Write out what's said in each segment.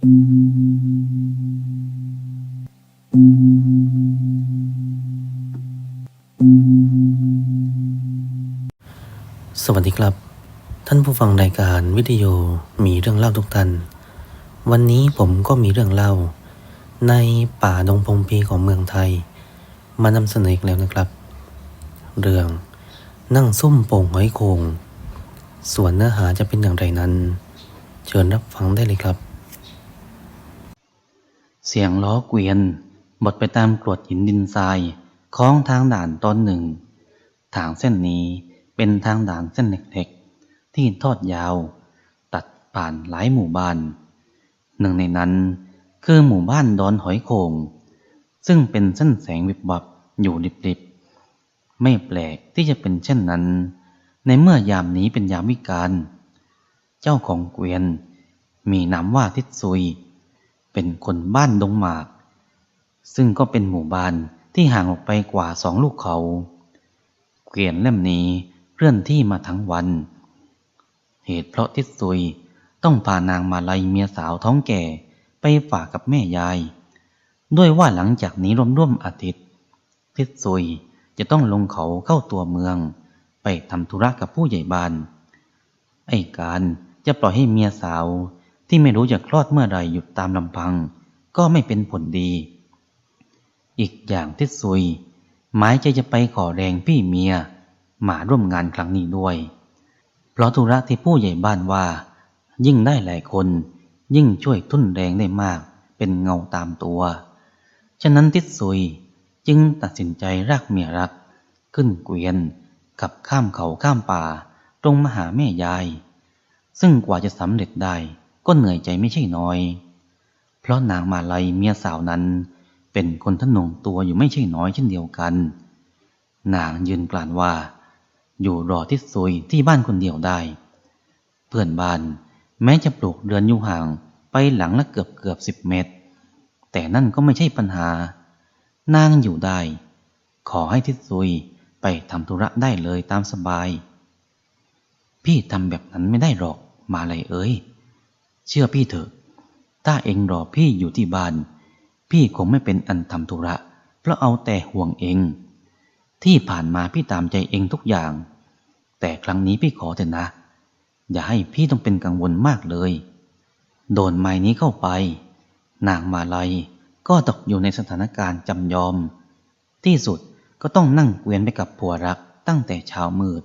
สวัสดีครับ ท่านผู้ฟังรายการวิทยุมีเรื่องเล่าทุกท่าน วันนี้ผมก็มีเรื่องเล่า ในป่าดงพงพีของเมืองไทย มานำเสนออีกแล้วนะครับ เรื่องนั่งซุ่มโป่งหอยโขงส่วนเนื้อหาจะเป็นอย่างไรนั้น เชิญรับฟังได้เลยครับ เสียงล้อเกวียนบดไปตามกรวดหินดินทรายคล้องทางด่านตอนหนึ่ง ทางเส้นนี้เป็นทางด่านเส้นเล็กๆ ที่ทอดยาว ตัดผ่านหลายหมู่บ้าน หนึ่งในนั้นคือหมู่บ้านดอนหอยโขงซึ่งเป็นเส้นแสงวิบวับอยู่ริบๆ ไม่แปลกที่จะเป็นเช่นนั้น ในเมื่อยามนี้เป็นยามวิกาลเจ้าของเกวียน มีนามว่าทิดซุย เป็นคนบ้านดงหมาก ซึ่งก็เป็นหมู่บ้านที่ห่างออกไปกว่าสองลูกเขา เกวียนเล่มนี้เคลื่อนที่มาทั้งวัน เหตุเพราะทิดซุยต้องพานางมาลัยเมียสาวท้องแก่ไปฝากกับแม่ยาย ด้วยว่าหลังจากนี้ร่วมๆอาทิตย์ ทิดซุยจะต้องลงเขาเข้าตัวเมือง ไปทำธุระกับผู้ใหญ่บ้าน ไอ้การจะปล่อยให้เมียสาว ที่ไม่รู้จะคลอดเมื่อไรหยุดตามลำพัง ก็ไม่เป็นผลดี อีกอย่างทิดซุย หมายใจจะไปขอแรงพี่เมียมาร่วมงานครั้งนี้ด้วย เพราะธุระที่ผู้ใหญ่บ้านว่า ยิ่งได้หลายคน ยิ่งช่วยทุ่นแรงได้มาก เป็นเงาตามตัว ฉะนั้นทิดซุยจึงตัดสินใจรักเมียรัก ขึ้นเกวียนขับข้ามเขาข้ามป่า ตรงมาหาแม่ยาย ซึ่งกว่าจะสำเร็จได้ ก็เหนื่อยใจไม่ใช่น้อย เพราะนางมาลัยเมียสาวนั้น เป็นคนทะนงตัวอยู่ไม่ใช่น้อยเช่นเดียวกัน นางยืนกลานว่า อยู่รอทิศซุยที่บ้านคนเดียวได้ เพื่อนบ้านแม้จะปลูกเรือนอยู่ห่างไปหลังละเกือบเกือบสิบเมตร แต่นั่นก็ไม่ใช่ปัญหา นางอยู่ได้ ขอให้ทิศซุยไปทำธุระได้เลยตามสบาย พี่ทำแบบนั้นไม่ได้หรอกมาเลยเอ้ย เชื่อพี่เถอะ ถ้าเองรอพี่อยู่ที่บ้าน พี่คงไม่เป็นอันทำธุระ เพราะเอาแต่ห่วงเอง ที่ผ่านมาพี่ตามใจเองทุกอย่าง แต่ครั้งนี้พี่ขอเถอะนะ อย่าให้พี่ต้องเป็นกังวลมากเลย โดนไม้นี้เข้าไป นางมาลัยก็ตกอยู่ในสถานการณ์จำยอม ที่สุดก็ต้องนั่งเกวียนไปกับผัวรักตั้งแต่เช้ามืด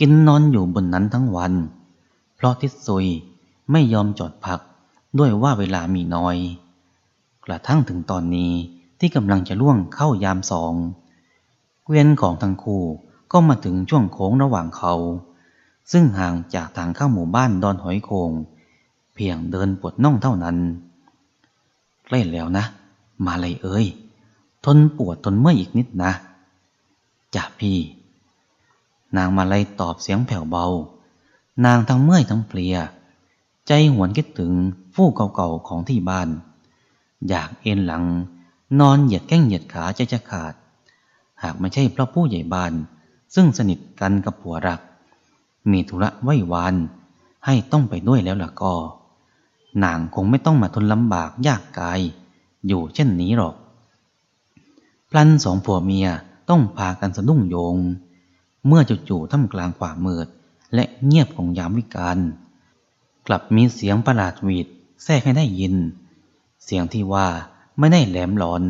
กินนอนอยู่บนนั้นทั้งวัน เพราะทิศซุย ไม่ยอมจอดพักด้วยว่าเวลามีน้อย กระทั่งถึงตอนนี้ที่กำลังจะล่วงเข้ายามสองเกวียนของทั้งคู่ก็มาถึงช่วงโค้งระหว่างเขา ซึ่งห่างจากทางเข้าหมู่บ้านดอนหอยโคง เพียงเดินปวดน่องเท่านั้นใกล้แล้วนะ มาเลยเอ้ย ทนปวดทนเมื่อยอีกนิดนะจ่าพี่ นางมาลัยตอบเสียงแผ่วเบา นางทั้งเมื่อยทั้งเพลีย ใจหวนคิดถึงฟูกเก่าๆของที่บ้าน อยากเอ็นหลัง นอนเหยียดแข้งเหยียดขาใจจะขาด หากไม่ใช่เพราะผู้ใหญ่บ้าน ซึ่งสนิทกันกับผัวรัก มีธุระไหว้วาน ให้ต้องไปด้วยแล้วล่ะก็นางคงไม่ต้องมาทนลำบากยากกาย อยู่เช่นนี้หรอก พลันสองผัวเมียต้องพากันสะดุ้งโยง เมื่อจู่ๆท่ามกลางความมืด และเงียบของยามวิกาล กลับมีเสียงประหลาดหวีดแทรกให้ได้ยิน เสียงที่ว่าไม่ได้แหลมหลอน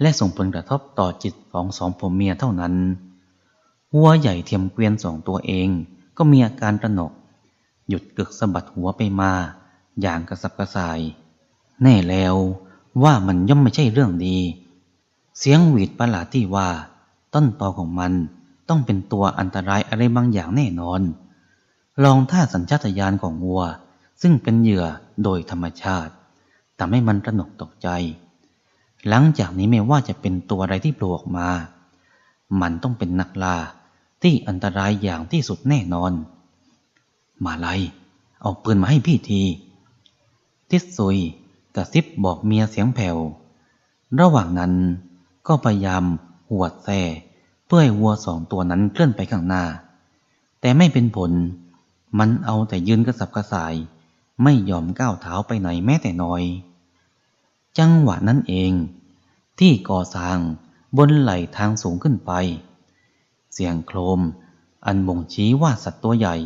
และส่งผลกระทบต่อจิตของสองผัวเมียเท่านั้นหัวใหญ่เทียมเกวียนสองตัวเองก็มีอาการตระหนก หยุดกึกสะบัดหัวไปมา อย่างกระสับกระส่าย แน่แล้วว่ามันย่อมไม่ใช่เรื่องดี เสียงหวีดประหลาดที่ว่า ต้นตอของมันต้องเป็นตัวอันตรายอะไรบางอย่างแน่นอน ลองท่าสัญชาตญาณของวัว ซึ่งเป็นเหยื่อโดยธรรมชาติทำให้มันระหนกตกใจ หลังจากนี้ไม่ว่าจะเป็นตัวอะไรที่โผล่ออกมา มันต้องเป็นนักล่าที่อันตรายอย่างที่สุดแน่นอน มาลัย เอาปืนมาให้พี่ที ทิศซุยกระซิบบอกเมียเสียงแผ่ว ระหว่างนั้นก็พยายามหวดแส่เพื่อให้วัวสองตัวนั้นเคลื่อนไปข้างหน้า แต่ไม่เป็นผล มันเอาแต่ยืนกระสับกระส่าย ไม่ยอมก้าวเท้าไปไหนแม้แต่น้อย จังหวะนั้นเอง ที่ก่อสร้างบนไหลทางสูงขึ้นไป เสียงโครม อันบ่งชี้ว่าสัตว์ตัวใหญ่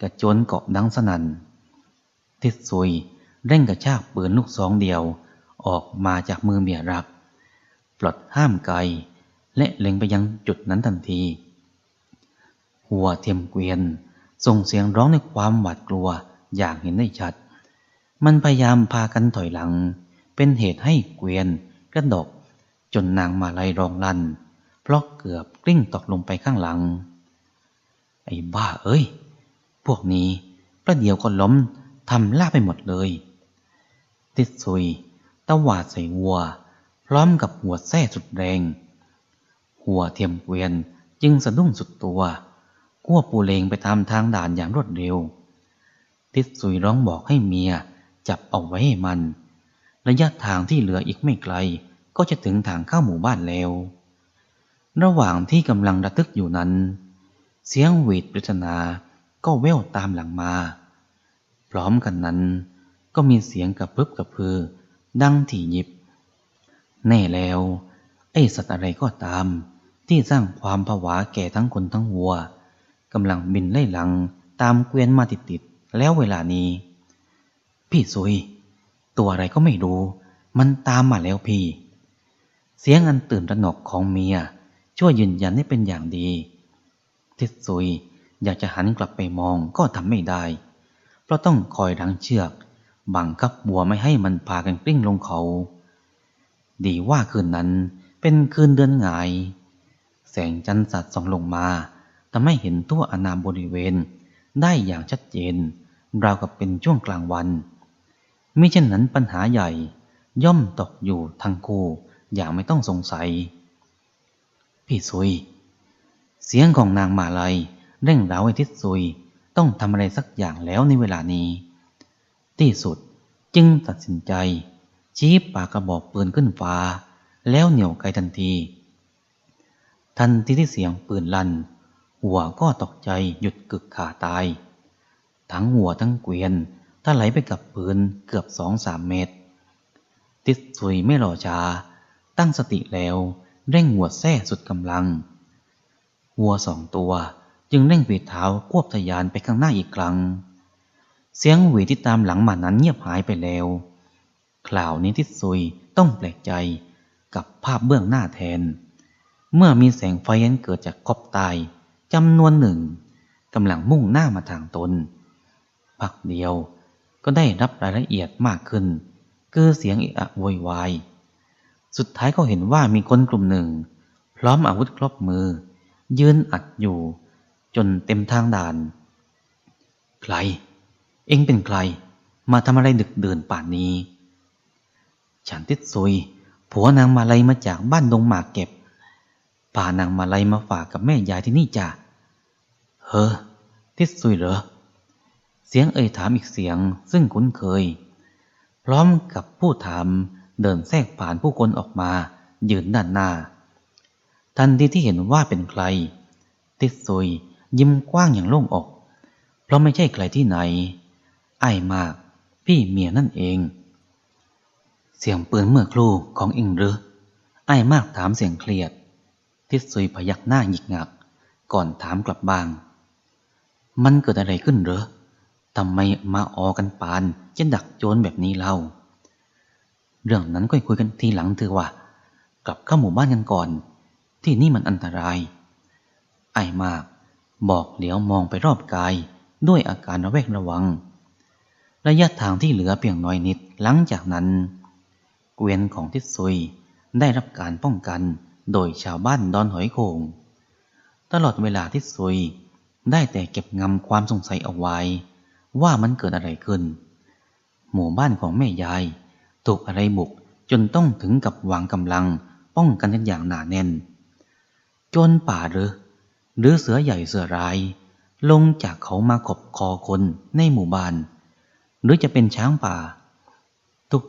กระโจนเกาะดังสนัน่นทิดซุยเร่งกระชากปืนลูกสองเดียวออกมาจากมือเมียรัก ปลดห้ามไกล และเล็งไปยังจุดนั้นทันที หัวเทียมเกวียนส่งเสียงร้องในความหวาดกลัวอย่างเห็นได้ชัด มันพยายามพากันถอยหลัง เป็นเหตุให้เกวียนกระดก จนนางมาลัยรองลัน เพราะเกือบกลิ้งตกลงไปข้างหลัง ไอ้บ้าเอ้ย พวกนี้ประเดี๋ยวก็ล้มทำล่าไปหมดเลย ติดซุยตะหวาดใส่วัว พร้อมกับหัวแส้สุดแรง หัวเทียมเกวียนจึงสะดุ้งสุดตัวกั้วปูเลงไปตามทางด่านอย่างรวดเร็ว ติดซุยร้องบอกให้เมีย จับเอาไว้ให้มัน ระยะทางที่เหลืออีกไม่ไกล ก็จะถึงทางเข้าหมู่บ้านแล้ว ระหว่างที่กำลังระทึกอยู่นั้น เสียงหวีดปริศนาก็แว่วตามหลังมา พร้อมกันนั้น ก็มีเสียงกระพึบกระพือ ดังถี่ยิบ แน่แล้ว ไอ้สัตว์อะไรก็ตาม ที่สร้างความผวาแก่ทั้งคนทั้งวัวกำลังบินไล่หลังตามเกวียนมาติดๆแล้วเวลานี้ พี่ซุย ตัวอะไรก็ไม่รู้ มันตามมาแล้วพี่ เสียงอันตื่นตระหนกของเมียช่วยยืนยันให้เป็นอย่างดี ทิดซุยอยากจะหันกลับไปมองก็ทำไม่ได้ เพราะต้องคอยดังเชือก บังคับบัวไม่ให้มันพากันกลิ้งลงเขา ดีว่าคืนนั้นเป็นคืนเดือนหงาย แสงจันทร์สัดส่องลงมาทำให้เห็นตัวอนามบริเวณได้อย่างชัดเจน ราวกับเป็นช่วงกลางวัน มิเช่นนั้นปัญหาใหญ่ย่อมตกอยู่ทั้งคู่อย่างไม่ต้องสงสัย พี่ซุย เสียงของนางมาลัยเร่งเร้าให้ทิศซุยต้องทำอะไรสักอย่างแล้วในเวลานี้ ที่สุดจึงตัดสินใจ ชี้ปากกระบอกปืนขึ้นฟ้า แล้วเหนี่ยวไกทันที ทันทีที่เสียงปืนลั่น หัวก็ตกใจหยุดกึกขาตาย ทั้งหัวทั้งเกวียน ถ้าไหลไปกับปืนเกือบสองสามเมตร ติดสุยไม่รอช้าตั้งสติแล้วเร่งหัวแท้สุดกำลัง วัวสองตัวจึงเร่งฝีเท้าควบทยานไปข้างหน้าอีกครั้ง เสียงหวีที่ตามหลังมานั้นเงียบหายไปแล้วคราวนี้ทิดซุยต้องแปลกใจกับภาพเบื้องหน้าแทน เมื่อมีแสงไฟนั้นเกิดจากขอบตายจำนวนหนึ่งกำลังมุ่งหน้ามาทางตน พักเดียว ก็ได้รับรายละเอียดมากขึ้น คือเสียงเอะอะโวยวาย สุดท้ายก็เห็นว่ามีคนกลุ่มหนึ่ง พร้อมอาวุธครบมือ ยืนอัดอยู่ จนเต็มทางด่าน ใคร เอ็งเป็นใคร มาทำอะไรดึกเดินป่านนี้ ฉันติดซุย ผัวนางมาลัยมาจากบ้านดงหมากเก็บพานางมาลัยมาฝากกับแม่ยายที่นี่จ้ะเฮ้อติดซุยเหรอ เสียงเอ่ยถามอีกเสียงซึ่งคุ้นเคย พร้อมกับผู้ถามเดินแทรกผ่านผู้คนออกมา ยืนด้านหน้า ทันทีที่เห็นว่าเป็นใคร ติดซุยยิ้มกว้างอย่างโล่งอก เพราะไม่ใช่ใครที่ไหน ไอ้มาก พี่เมียนั่นเอง เสียงปืนเมื่อครู่ของอิงหรือไอ้มากถามเสียงเครียด ทิดซุยพยักหน้าหยิกงัก ก่อนถามกลับบ้าง มันเกิดอะไรขึ้นหรือ ทำไมมาออกันปานจะดักโจรแบบนี้เล่า เรื่องนั้นก็คุยกันทีหลังเถอะว่ากลับเข้าหมู่บ้านกันก่อน ที่นี่มันอันตราย ไอ้มาก บอกเหลียวมองไปรอบกาย ด้วยอาการระแวดระวัง ระยะทางที่เหลือเพียงน้อยนิดหลังจากนั้น เกวียนของทิศซุยได้รับการป้องกันโดยชาวบ้านดอนหอยโขงตลอดเวลาทิศซุยได้แต่เก็บงำความสงสัยเอาไว้ ว่ามันเกิดอะไรขึ้น หมู่บ้านของแม่ยาย ถูกอะไรบุกจนต้องถึงกับวางกำลังป้องกันกันอย่างหนาแน่น จนป่าหรือ หรือเสือใหญ่เสือร้าย ลงจากเขามาขบคอคนในหมู่บ้าน หรือจะเป็นช้างป่า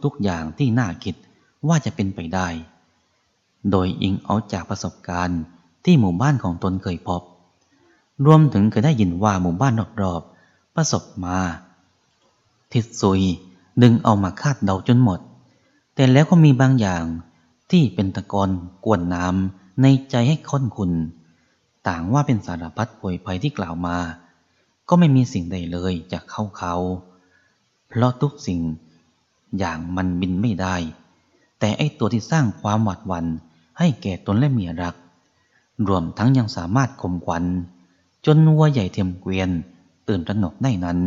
ทุกๆอย่างที่น่าคิดว่าจะเป็นไปได้ โดยอิงเอาจากประสบการณ์ที่หมู่บ้านของตนเคยพบ รวมถึงเคยได้ยินว่าหมู่บ้านรอบ ประสบมา ทิศซุยดึงเอามาคาดเดาจนหมด แต่แล้วก็มีบางอย่างที่เป็นตะกอนกวนน้ำในใจให้ค้นคุณ ต่างว่าเป็นสารพัดป่วยภัยที่กล่าวมา ก็ไม่มีสิ่งใดเลยจากเข้าเขา เพราะทุกสิ่งอย่างมันบินไม่ได้ แต่ไอตัวที่สร้างความหวาดหวั่นให้แก่ตนและเมียรัก รวมทั้งยังสามารถข่มขวัญจนวัวใหญ่เทียมเกวียน ตื่นตระหนกได้นั้น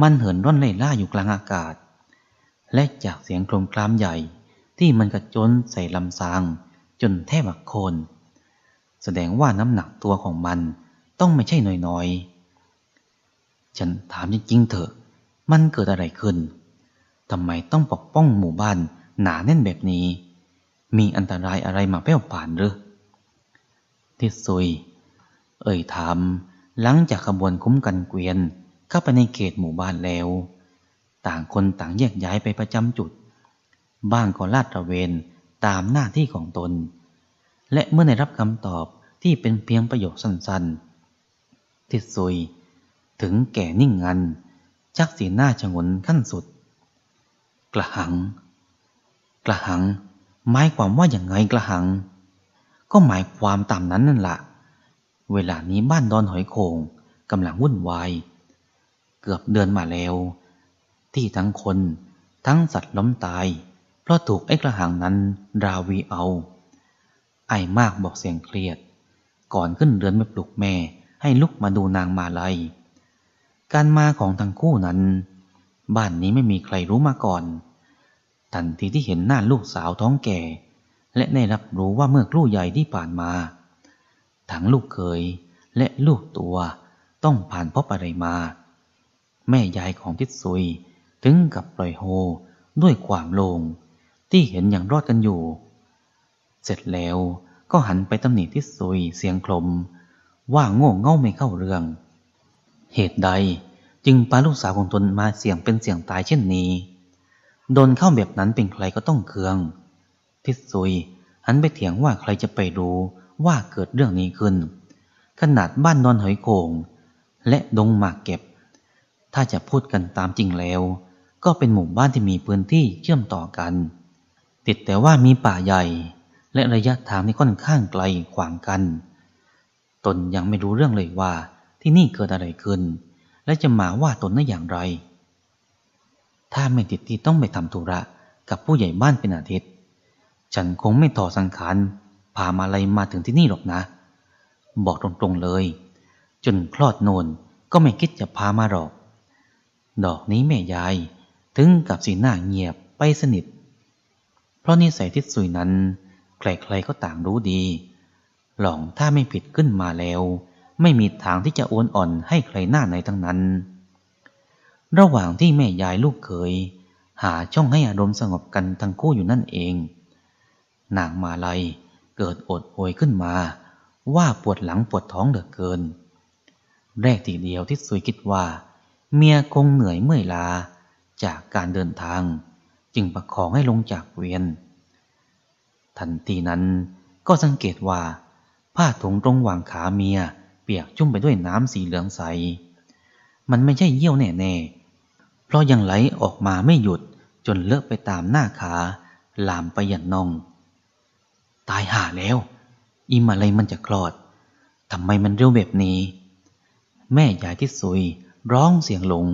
มันเหินร่อนไล่ล่าอยู่กลางอากาศ และจากเสียงโครมครามใหญ่ที่มันกระโจนใส่ลำซางจนแทบหักโคน แสดงว่าน้ำหนักตัวของมันต้องไม่ใช่น้อยๆ ฉันถามจริงๆเถอะ มันเกิดอะไรขึ้นทำไมต้องปกป้องหมู่บ้านหนาแน่นแบบนี้ มีอันตรายอะไรมาแป้วผ่านหรือทิศซุย เอ่ยถาม หลังจากขบวนคุ้มกันเกวียนเข้าไปในเขตหมู่บ้านแล้ว ต่างคนต่างแยกย้ายไปประจำจุด บ้างก็ลาดตระเวนตามหน้าที่ของตน และเมื่อได้รับคำตอบที่เป็นเพียงประโยคสั้นๆ ทิศซุย ถึงแก่นิ่งงัน ชักสีหน้าชงนขั้นสุด กระหัง กระหัง หมายความว่าอย่างไงกระหัง ก็หมายความตามนั้นนั่นละ่ะ เวลานี้บ้านดอนหอยโขงกำลังวุ่นวาย เกือบเดือนมาแล้ว ที่ทั้งคนทั้งสัตว์ล้มตาย เพราะถูกไอ้กระหังนั้นราวีเอา ไอ้มากบอกเสียงเครียด ก่อนขึ้นเรือนไปปลุกแม่ให้ลุกมาดูนางมาลัย การมาของทั้งคู่นั้น บ้านนี้ไม่มีใครรู้มาก่อน ทันทีที่เห็นหน้าลูกสาวท้องแก่ และได้รับรู้ว่าเมื่อครู่ใหญ่ที่ผ่านมา ทั้งลูกเคยและลูกตัวต้องผ่านพบอะไรมา แม่ยายของทิศซุยถึงกับปล่อยโฮด้วยความโลง ที่เห็นอย่างรอดกันอยู่ เสร็จแล้วก็หันไปตำหนิทิศซุยเสียงคลม ว่าโง่เง่าไม่เข้าเรื่อง เหตุใดจึงพาลูกสาวของตนมาเสี่ยงเป็นเสี่ยงตายเช่นนี้ โดนเข้าแบบนั้นเป็นใครก็ต้องเคือง ทิศซุยหันไปเถียงว่าใครจะไปรู้ ว่าเกิดเรื่องนี้ขึ้น ขนาดบ้านนอนหอยโขงและดงหมากเก็บ ถ้าจะพูดกันตามจริงแล้ว ก็เป็นหมู่บ้านที่มีพื้นที่เชื่อมต่อกัน ติดแต่ว่ามีป่าใหญ่ และระยะทางที่ค่อนข้างไกลขวางกัน ตนยังไม่รู้เรื่องเลยว่าที่นี่เกิดอะไรขึ้น และจะมาว่าตนได้อย่างไร ถ้าไม่ติดที่ต้องไปทำธุระกับผู้ใหญ่บ้านเป็นอาทิตย์ ฉันคงไม่ต่อสังขาร พามาลัยมาถึงที่นี่หรอกนะ บอกตรงๆเลย จนคลอดโนนก็ไม่คิดจะพามาหรอก ดอกนี้แม่ยาย ถึงกับสีหน้าเงียบไปสนิท เพราะนิสัยทิศสุยนั้น ใครๆก็ต่างรู้ดี หลองถ้าไม่ผิดขึ้นมาแล้ว ไม่มีทางที่จะโอนอ่อนให้ใครหน้าไหนทั้งนั้น ระหว่างที่แม่ยายลูกเขยหาช่องให้อารมณ์สงบกันทั้งคู่อยู่นั่นเอง นางมาลัย เกิดอดโอยขึ้นมา ว่าปวดหลังปวดท้องเหลือเกิน แรกทีเดียวที่สุยคิดว่า เมียคงเหนื่อยเมื่อยลาจากการเดินทาง จึงประคองให้ลงจากเวียน ทันทีนั้นก็สังเกตว่า ผ้าถุงตรงหว่างขาเมียเปียกชุ่มไปด้วยน้ำสีเหลืองใส มันไม่ใช่เยี่ยวแน่ๆ เพราะยังไหลออกมาไม่หยุดจนเลอะไปตามหน้าขา ลามไปยันนอง ตายห่าแล้ว อิมอะไรมันจะคลอดทำไมมันเร็วแบบนี้ แม่ยายที่สุยร้องเสียงหลง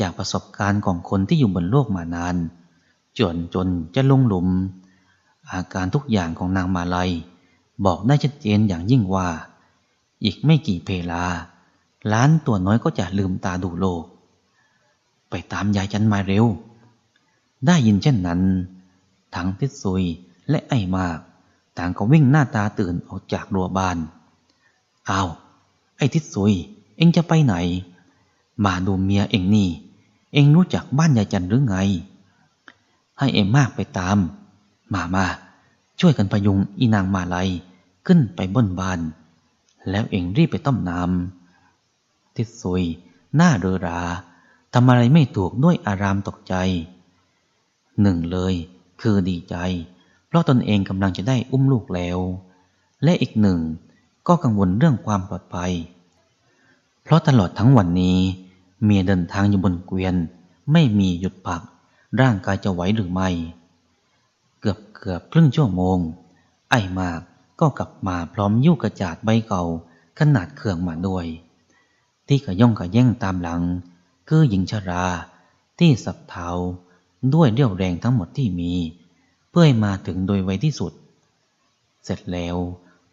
จากประสบการณ์ของคนที่อยู่บนโลกมานาน จนจนจะลงหลุม อาการทุกอย่างของนางมาลัย บอกได้ชัดเจนอย่างยิ่งว่า อีกไม่กี่เพลา ล้านตัวน้อยก็จะลืมตาดูโลก ไปตามยายจันมาเร็ว ได้ยินเช่นนั้น ทั้งทิศซุยและไอ้มาก ต่างก็วิ่งหน้าตาตื่นออกจากรั้วบ้านอ้าวไอ้ทิศซุย เอ็งจะไปไหน มาดูเมียเอ็งนี่ เอ็งรู้จักบ้านยายจันหรือไง ให้เอ็งมากไปตาม มามาช่วยกันพยุงอีนางมาลัยขึ้นไปบนบาน แล้วเอ็งรีบไปต้มน้ำทิศซุย หน้าเรือราทำอะไรไม่ถูกด้วยอารามตกใจ หนึ่งเลยคือดีใจ เพราะตนเองกำลังจะได้อุ้มลูกแล้ว และอีกหนึ่งก็กังวลเรื่องความปลอดภัย เพราะตลอดทั้งวันนี้ เมียเดินทางอยู่บนเกวียน ไม่มีหยุดพัก ร่างกายจะไหวหรือไม่ เกือบเกือบครึ่งชั่วโมง ไอ้มากก็กลับมาพร้อมยิ้วกระจาดใบเก่าขนาดเครื่องมาด้วย ที่กระย่องกระแย่งตามหลัง คือหญิงชราที่สับเทาด้วยเรี่ยวแรงทั้งหมดที่มี เพื่อให้มาถึงโดยไวที่สุด เสร็จแล้ว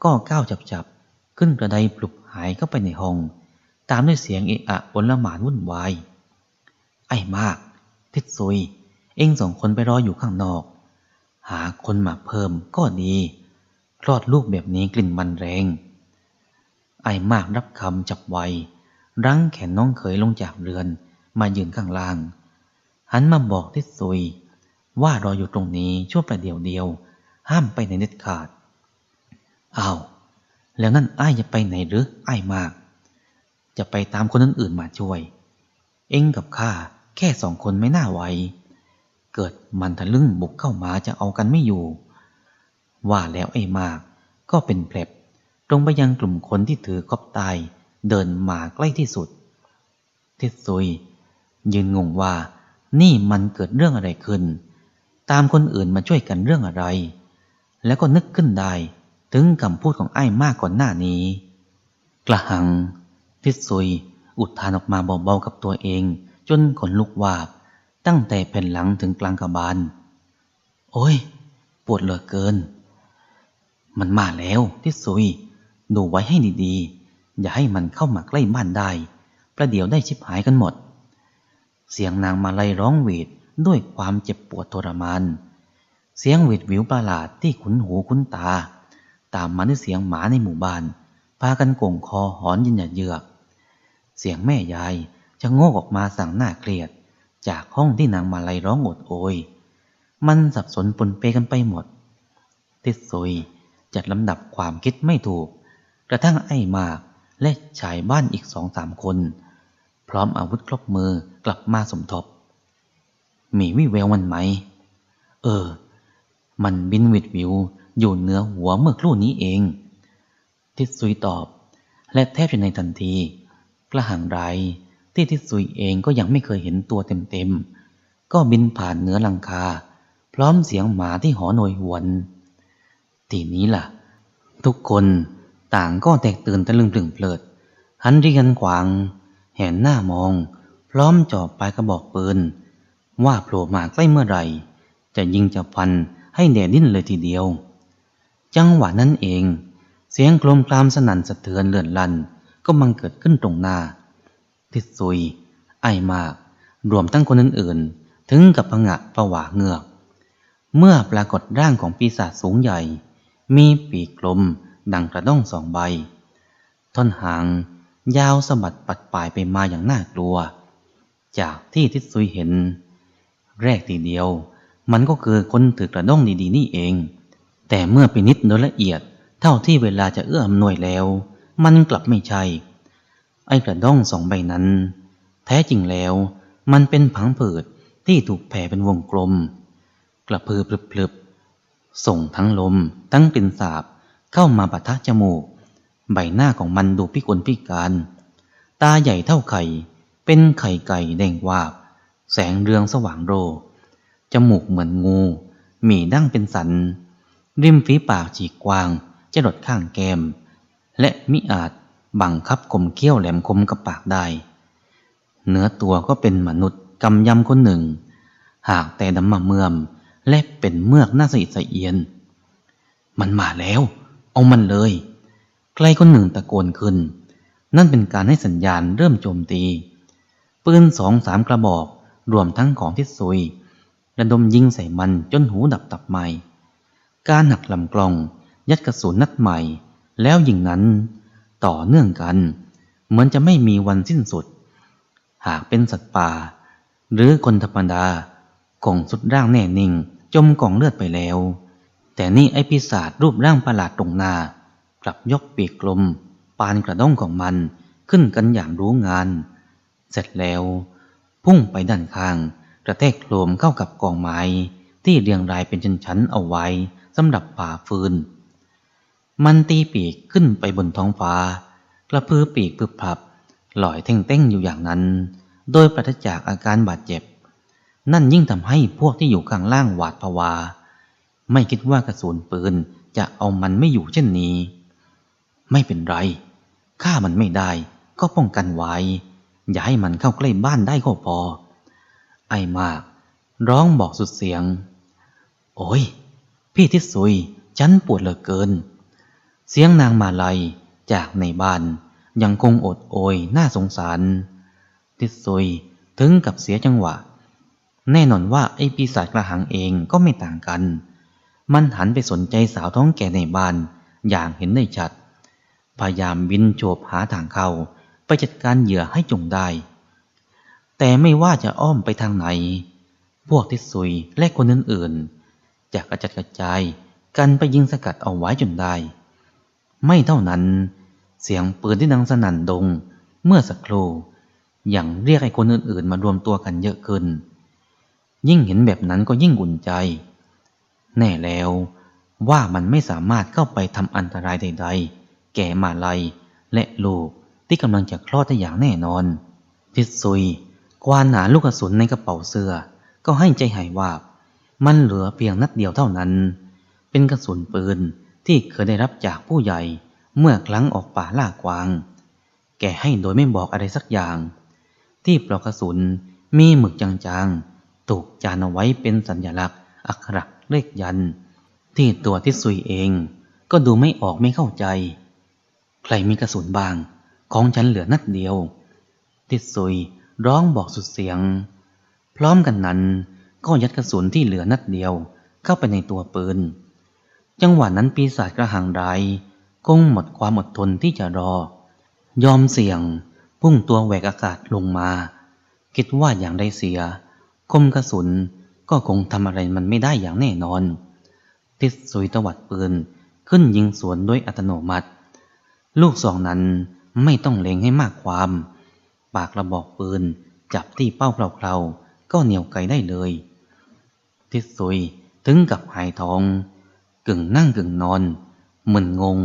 ก็ก้าวจับๆ ขึ้นกระไดปลุกหายเข้าไปในห้อง ตามด้วยเสียงเอะอะบนละหมานวุ่นวาย ไอ้มาก ทิดซุย เอ็งสองคนไปรออยู่ข้างนอก หาคนมาเพิ่มก็ดีคลอดลูกแบบนี้กลิ่นมันแรง ไอ้มากรับคำจับไว รั้งแขนน้องเขยลงจากเรือนมายืนข้างล่าง หันมาบอกทิดซุย ว่ารออยู่ตรงนี้ชั่วประเดี๋ยวเดียว ห้ามไปในเด็ดขาดอ้าวแล้วนั่นไอ้จะไปไหนหรือไอ้มาก จะไปตามคนนั้นอื่นมาช่วย เองกับข้าแค่สองคนไม่น่าไหวเกิดมันทะลึ่งบุกเข้ามาจะเอากันไม่อยู่ ว่าแล้วไอ้มากก็เป็นแผลบตรงไปยังกลุ่มคนที่ถือคบตายเดินมาใกล้ที่สุดทิดซุย ยืนงงว่านี่มันเกิดเรื่องอะไรขึ้น ตามคนอื่นมาช่วยกันเรื่องอะไร แล้วก็นึกขึ้นได้ถึงคำพูดของไอ้มากก่อนหน้านี้ กระหัง ทิดซุย อุทานออกมาเบาๆกับตัวเอง จนขนลุกวาบ ตั้งแต่แผ่นหลังถึงกลางกระบาล โอ้ย ปวดเหลือเกิน มันมาแล้ว ทิดซุย ดูไว้ให้ดีๆ อย่าให้มันเข้ามาใกล้บ้านได้ ประเดี๋ยวได้ชิบหายกันหมด เสียงนางมาลัยร้องหวีด ด้วยความเจ็บปวดทรมาน เสียงหวีดวิวประหลาดที่ขุนหูขุนตา ตามมาด้วยเสียงหมาในหมู่บ้าน พากันโก่งคอหอนยินหยัดเยือก เสียงแม่ยายจะโงกออกมาสั่งหน้าเครียด จากห้องที่นางมาลัยร้องโอดโอย มันสับสนปนเปกันไปหมด ติดซุยจัดลำดับความคิดไม่ถูก กระทั่งไอ้มากและชายบ้านอีกสองสามคน พร้อมอาวุธครบมือกลับมาสมทบ มีวิแววมันไหม เออ มันบินวิดวิวอยู่เหนือหัวเมื่อครู่นี้เอง ทิดซุยตอบ และแทบจะในทันที กระหังไรที่ทิดซุยเองก็ยังไม่เคยเห็นตัวเต็มๆ ก็บินผ่านเหนือหลังคา พร้อมเสียงหมาที่หอหน่วยหวน ทีนี้ล่ะ ทุกคนต่างก็แตกตื่นตะลึงพลึงเพลิด หันเรียนขวาง แหนหน้ามอง พร้อมจอบปลายกระบอกปืน ว่าโผล่มาใกล้เมื่อไหร่ จะยิงจะฟันให้แดดดิ้นเลยทีเดียว จังหวะนั้นเอง เสียงโครมครามสนั่นสะเทือนเลื่อนลันก็มังเกิดขึ้นตรงหน้า ทิดซุย ไอมาก รวมทั้งคนอื่นๆ ถึงกับผงะประหวาเงือก เมื่อปรากฏร่างของปีศาจสูงใหญ่ มีปีกกลมดังกระด้งสองใบ ท่อนหาง ยาวสะบัดปัดปลายไปมาอย่างน่ากลัว จากที่ทิดซุยเห็น แรกทีเดียว มันก็คือคนถือกระด้งดีๆนี่เอง แต่เมื่อพินิษโดยละเอียดเท่าที่เวลาจะเอื้ออำนวยแล้ว มันกลับไม่ใช่ ไอ้กระด้งสองใบนั้น แท้จริงแล้ว มันเป็นผังผืดที่ถูกแผ่เป็นวงกลม กระพือพลึบๆส่งทั้งลมทั้งกลิ่นสาบเข้ามาปะทะจมูก ใบหน้าของมันดูพิกลพิการ ตาใหญ่เท่าไข่ เป็นไข่ไก่แดงวาบ แสงเรืองสว่างโร จมูกเหมือนงูมีดั้งเป็นสัน ริมฝีปากฉีกกว้างจะดดข้างแก้มและมิอาจบังคับคมเขี้ยวแหลมคมกับปากได้ เนื้อตัวก็เป็นมนุษย์กำยำคนหนึ่ง หากแต่ดำมาเมื่อม และเป็นเมือกหน้าสะอิดสะเอียน มันมาแล้ว เอามันเลยใครคนหนึ่งตะโกนขึ้น นั่นเป็นการให้สัญญาณเริ่มโจมตี ปืนสองสามกระบอก รวมทั้งของทิศซุย ระดมยิงใส่มันจนหูดับตับใหม่ การหักลำกลอง ยัดกระสุนนัดใหม่ แล้วยิงนั้น ต่อเนื่องกัน เหมือนจะไม่มีวันสิ้นสุด หากเป็นสัตว์ป่า หรือคนธรรมดาคงสุดร่างแน่นิ่ง จมกองเลือดไปแล้ว แต่นี่ไอปีศาจรูปร่างประหลาดตรงหน้ากลับยกปีกกลม ปานกระด้งของมันขึ้นกันอย่างรู้งาน เสร็จแล้ว พุ่งไปด้านข้าง กระแทกโครมเข้ากับกองไม้ที่เรียงรายเป็นชั้นๆเอาไว้สำหรับป่าฟืน มันตีปีกขึ้นไปบนท้องฟ้ากระพือปีกพึบพับลอยเท่งๆอยู่อย่างนั้น โดยปราศจากอาการบาดเจ็บ นั่นยิ่งทำให้พวกที่อยู่ข้างล่างหวาดผวา ไม่คิดว่ากระสุนปืนจะเอามันไม่อยู่เช่นนี้ ไม่เป็นไรฆ่ามันไม่ได้ก็ป้องกันไว้ อย่าให้มันเข้าใกล้บ้านได้ก็พอ ไอ้มาก ร้องบอกสุดเสียง โอ้ย พี่ทิศซุย ฉันปวดเหลือเกิน เสียงนางมาลัยจากในบ้านยังคงอดโอยน่าสงสาร ทิศซุยถึงกับเสียจังหวะ แน่นอนว่าไอ้ปีศาจกระหังเองก็ไม่ต่างกัน มันหันไปสนใจสาวท้องแก่ในบ้านอย่างเห็นได้ชัด พยายามบินโฉบหาทางเข้า ไปจัดการเหยื่อให้จงได้ แต่ไม่ว่าจะอ้อมไปทางไหน พวกทิศซุยและคนอื่นๆจะกระจัดกระจายกันไปยิงสกัดเอาไว้จนได้ ไม่เท่านั้น เสียงปืนที่ดังสนั่นดง เมื่อสักครู่ยังเรียกให้คนอื่นๆ มารวมตัวกันเยอะขึ้น ยิ่งเห็นแบบนั้นก็ยิ่งอุ่นใจ แน่แล้วว่ามันไม่สามารถเข้าไปทำอันตรายใด ๆ แก่มาลัยและลูก ที่กำลังจะคลอดได้อย่างแน่นอน ทิศซุยควานหาลูกกระสุนในกระเป๋าเสื้อ ก็ให้ใจหายวาบ มันเหลือเพียงนัดเดียวเท่านั้น เป็นกระสุนปืนที่เคยได้รับจากผู้ใหญ่เมื่อครั้งออกป่าล่ากวาง แกให้โดยไม่บอกอะไรสักอย่าง ที่ปลอกกระสุนมีหมึกจางๆ ถูกจานเอาไว้เป็นสัญลักษณ์อักขระเลขยัน ที่ตัวทิศซุยเอง ก็ดูไม่ออกไม่เข้าใจ ใครมีกระสุนบ้าง ของฉันเหลือนัดเดียวทิศซุยร้องบอกสุดเสียง พร้อมกันนั้นก็ยัดกระสุนที่เหลือนัดเดียวเข้าไปในตัวปืน จังหวะนั้นปีศาจกระหังไรายคงหมดความอดทนที่จะรอ ยอมเสี่ยง พุ่งตัวแหวกอากาศลงมา คิดว่าอย่างได้เสีย คมกระสุนก็คงทำอะไรมันไม่ได้อย่างแน่นอนทิศสุยตวัดปืนขึ้นยิงสวนด้วยอัตโนมัติ ลูกสองนั้น ไม่ต้องเล็งให้มากความ ปากระบอกปืน จับที่เป้าเปล่าๆก็เหนียวไกลได้เลย ทิศซุยถึงกับหายท้อง กึ่งนั่งกึ่งนอนมึนงง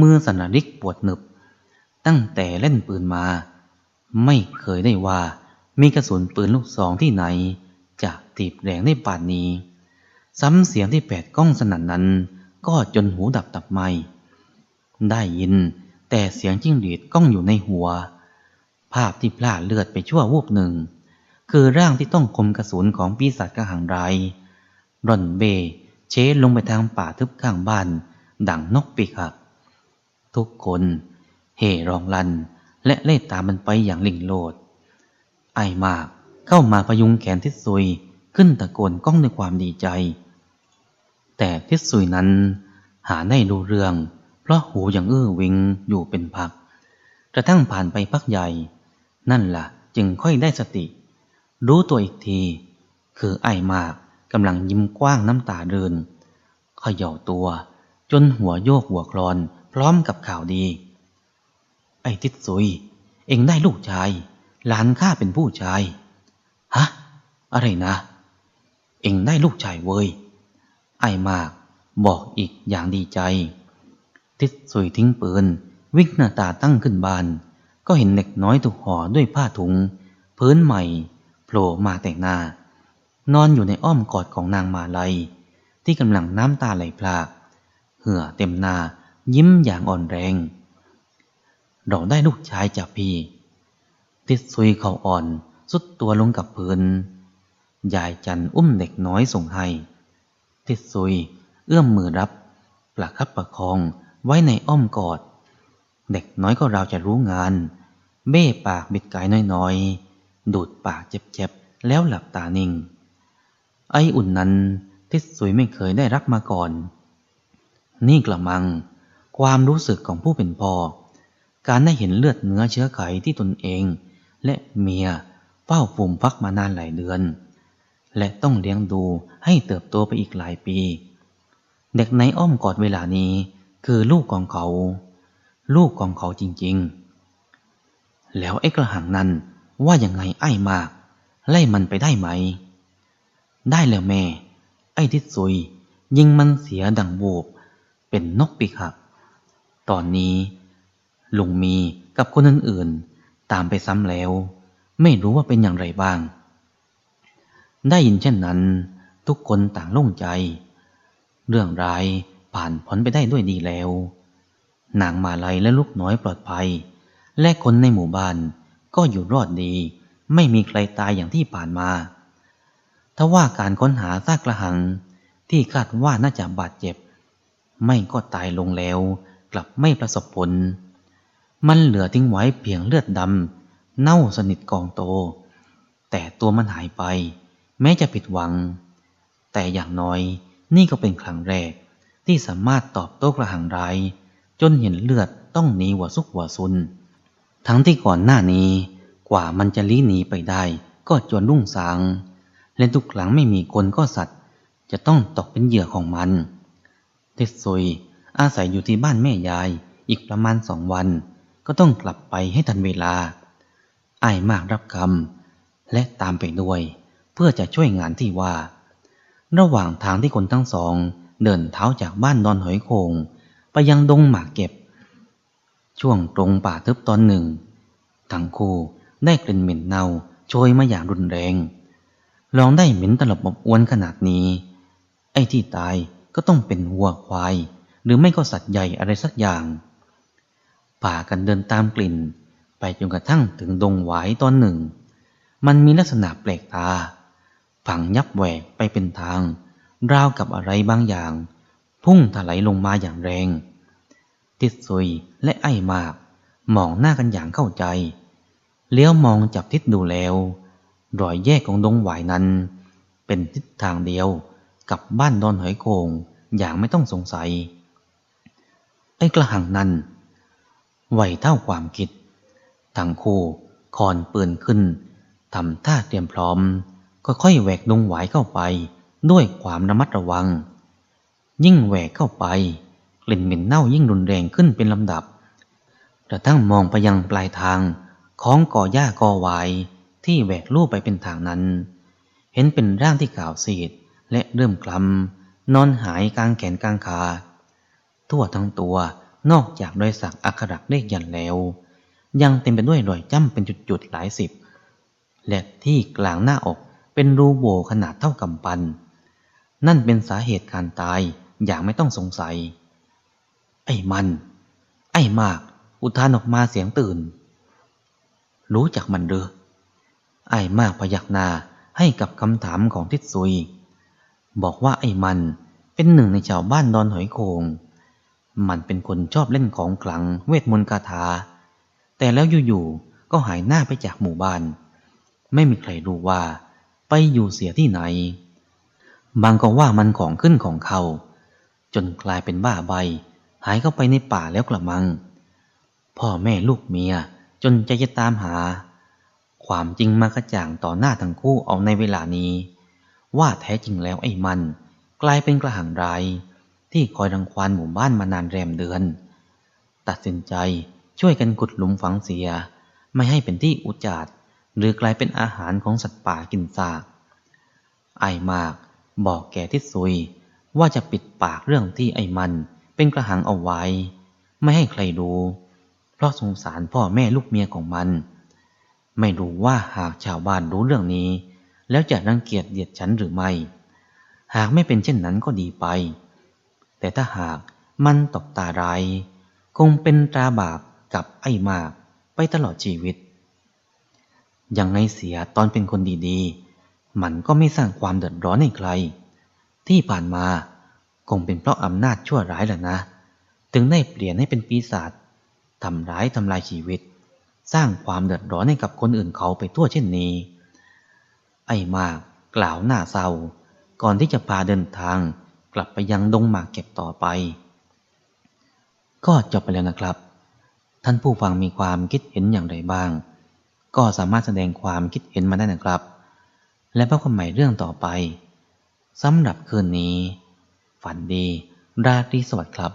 มือสันริกปวดหนึบ ตั้งแต่เล่นปืนมา ไม่เคยได้ว่า มีกระสุนปืนลูกซองที่ไหน จะตีบแรงได้ป่านนี้ ซ้ำเสียงที่แปดกล้องสนั่นนั้น ก็จนหูดับตับไม่ ได้ยิน แต่เสียงจิ้งหรีดก้องอยู่ในหัว ภาพที่พลาดเลือดไปชั่ววูบหนึ่ง คือร่างที่ต้องคมกระสุนของปีศาจกระหังไรร่อนเบเชลงไปทางป่าทึบข้างบ้าน ดังนกปีกหัก ทุกคนเห่ร้องลัน และเล่ตามมันไปอย่างลิงโลด ไอมากเข้ามาพยุงแขนทิศซุยขึ้นตะโกนก้องด้วยความดีใจ แต่ทิศซุยนั้นหาได้รู้เรื่อง เพราะหูยังอื้อวิงอยู่เป็นพัก กระทั่งผ่านไปพักใหญ่ นั่นละ่ะ จึงค่อยได้สติ รู้ตัวอีกที คือไอมากกำลังยิ้มกว้างน้ำตาเดินเขย่าตัว จนหัวโยกหัวคลอนพร้อมกับข่าวดี ไอ้ทิศซุย เอ็งได้ลูกชายหลานข้าเป็นผู้ชายฮะอะไรนะ เอ็งได้ลูกชายเว้ยไอมากบอกอีกอย่างดีใจ ทิศซุยทิ้งปืน วิ่งหน้าตาตั้งขึ้นบาน ก็เห็นเด็กน้อยถูกห่อด้วยผ้าถุง พื้นใหม่โผล่มาแต่งหน้า นอนอยู่ในอ้อมกอดของนางมาลัย ที่กำลังน้ำตาไหลพราก เหื่อเต็มหน้ายิ้มอย่างอ่อนแรง เราได้ลูกชายจากพี่ ติดซุยเขาอ่อน สุดตัวลงกับพื้น ยายจันอุ้มเด็กน้อยส่งให้ ติดซุยเอื้อมมือรับ ประคับประคอง ไว้ในอ้อมกอด เด็กน้อยก็เราจะรู้งาน เบ้ปากบิดกายน้อยๆ ดูดปากเจ็บๆ แล้วหลับตานิ่ง ไออุ่นนั้นทิศสุยไม่เคยได้รับมาก่อน นี่กระมัง ความรู้สึกของผู้เป็นพ่อ การได้เห็นเลือดเนื้อเชื้อไขที่ตนเอง และเมียเฝ้าฟูมฟักมานานหลายเดือน และต้องเลี้ยงดูให้เติบโตไปอีกหลายปี เด็กในอ้อมกอดเวลานี้ คือลูกของเขา ลูกของเขาจริงๆ แล้วไอ้กระหังนั้นว่ายังไงไอ้มาก ไล่มันไปได้ไหม ได้แล้วแม่ ไอ้ทิศซุย ยิงมันเสียดังบูบเป็นนกปีกหัก ตอนนี้ ลุงมีกับคนอื่นๆ ตามไปซ้ำแล้ว ไม่รู้ว่าเป็นอย่างไรบ้าง ได้ยินเช่นนั้น ทุกคนต่างโล่งใจ เรื่องร้าย ผ่านพ้นไปได้ด้วยดีแล้ว นางมาลัยและลูกน้อยปลอดภัย และคนในหมู่บ้านก็อยู่รอดดี ไม่มีใครตายอย่างที่ผ่านมาทว่าการค้นหาซากกระหัง ที่คาดว่าน่าจะบาดเจ็บ ไม่ก็ตายลงแล้ว กลับไม่ประสบผล มันเหลือทิ้งไว้เพียงเลือดดำเน่าสนิทกองโต แต่ตัวมันหายไป แม้จะผิดหวัง แต่อย่างน้อยนี่ก็เป็นครั้งแรก ที่สามารถตอบโต้กระหังร้ายจนเห็นเลือดต้องหนีหัวซุกหัวซุน ทั้งที่ก่อนหน้านี้ กว่ามันจะลี้หนีไปได้ ก็จนรุ่งสาง และทุกครั้งไม่มีคนก็สัตว์ จะต้องตกเป็นเหยื่อของมัน เทศซุยอาศัยอยู่ที่บ้านแม่ยายอีกประมาณสองวัน ก็ต้องกลับไปให้ทันเวลาไอ้ายมากรับคำและตามไปด้วย เพื่อจะช่วยงานที่ว่า ระหว่างทางที่คนทั้งสอง เดินเท้าจากบ้านดอนหอยโขงไปยังดงหมากเก็บ ช่วงตรงป่าทึบตอนหนึ่ง ทั้งคู่ได้กลิ่นเหม็นเน่าโชยมาอย่างรุนแรง ลองได้เหม็นตลบอบอวนขนาดนี้ ไอ้ที่ตายก็ต้องเป็นวัวควาย หรือไม่ก็สัตว์ใหญ่อะไรสักอย่าง ป่ากันเดินตามกลิ่น ไปจนกระทั่งถึงดงหวายตอนหนึ่ง มันมีลักษณะแปลกตา ฝังยับแหวกไปเป็นทาง ราวกับอะไรบางอย่าง พุ่งถลายลงมาอย่างแรง ติดซุยและไอ้มาก มองหน้ากันอย่างเข้าใจ เลี้ยวมองจับทิศดูแล้ว รอยแยกของดงหวายนั้น เป็นทิศทางเดียวกับบ้านดอนหอยโขงอย่างไม่ต้องสงสัย ไอ้กระหังนั้นไหวเท่าความคิดทั้งคู่คอนปืนขึ้นทำท่าเตรียมพร้อมก็ค่อยแหวกดงหวายเข้าไป ด้วยความระมัดระวัง ยิ่งแหวกเข้าไป กลิ่นเหม็นเน่ายิ่งรุนแรงขึ้นเป็นลำดับ กระทั่งมองไปยังปลายทางของก่อหญ้ากอหวายที่แหวกลู่ไปเป็นทางนั้น เห็นเป็นร่างที่ขาวซีดและเริ่มคลำนอนหายกลางแขนกลางขา ทั่วทั้งตัวนอกจากรอยสักอักขระเลขยันแล้ว ยังเต็มไปด้วยรอยจ้ำเป็นจุดๆหลายสิบ และที่กลางหน้าอกเป็นรูโหว่ขนาดเท่ากำปั้น นั่นเป็นสาเหตุการตายอย่างไม่ต้องสงสัย ไอ้มัน ไอ้มาก อุทานออกมาเสียงตื่น รู้จักมันเด้อไอ้มากพยักหน้าให้กับคำถามของทิศซุย บอกว่าไอ้มันเป็นหนึ่งในชาวบ้านดอนหอยโขงมันเป็นคนชอบเล่นของขลังเวทมนต์คาถา แต่แล้วอยู่ๆก็หายหน้าไปจากหมู่บ้าน ไม่มีใครรู้ว่า ไปอยู่เสียที่ไหน บางก็ว่ามันของขึ้นของเขา จนกลายเป็นบ้าใบ หายเข้าไปในป่าแล้วกระมัง พ่อแม่ลูกเมียจนใจจะตามหา ความจริงมากระจ่างต่อหน้าทั้งคู่เอาในเวลานี้ ว่าแท้จริงแล้วไอ้มัน กลายเป็นกระหังไรที่คอยรังควานหมู่บ้านมานานแรมเดือน ตัดสินใจช่วยกันขุดหลุมฝังเสีย ไม่ให้เป็นที่อุจจาดหรือกลายเป็นอาหารของสัตว์ป่ากินซากไอ้มาก บอกแก่ทิศซุย ว่าจะปิดปากเรื่องที่ไอ้มันเป็นกระหังเอาไว้ ไม่ให้ใครรู้เพราะสงสารพ่อแม่ลูกเมียของมัน ไม่รู้ว่าหากชาวบ้านรู้เรื่องนี้ แล้วจะรังเกียจเดียดฉันหรือไม่ หากไม่เป็นเช่นนั้นก็ดีไป แต่ถ้าหากมันตกตาร้ายคงเป็นตราบาปกับไอ้มากไปตลอดชีวิตยังไงเสียตอนเป็นคนดีๆ มันก็ไม่สร้างความเดือดร้อนให้ใคร ที่ผ่านมาคงเป็นเพราะอำนาจชั่วร้ายแหละนะ ถึงได้เปลี่ยนให้เป็นปีศาจทำร้ายทำลายชีวิต สร้างความเดือดร้อนให้กับคนอื่นเขาไปทั่วเช่นนี้ ไอ้มากกล่าวหน้าเศร้า ก่อนที่จะพาเดินทางกลับไปยังดงหมากเก็บต่อไป ก็จบไปแล้วนะครับ ท่านผู้ฟังมีความคิดเห็นอย่างไรบ้าง ก็สามารถแสดงความคิดเห็นมาได้นะครับ และพบกันใหม่เรื่องต่อไปสำหรับคืนนี้ ฝันดี ราตรีสวัสดิ์ครับ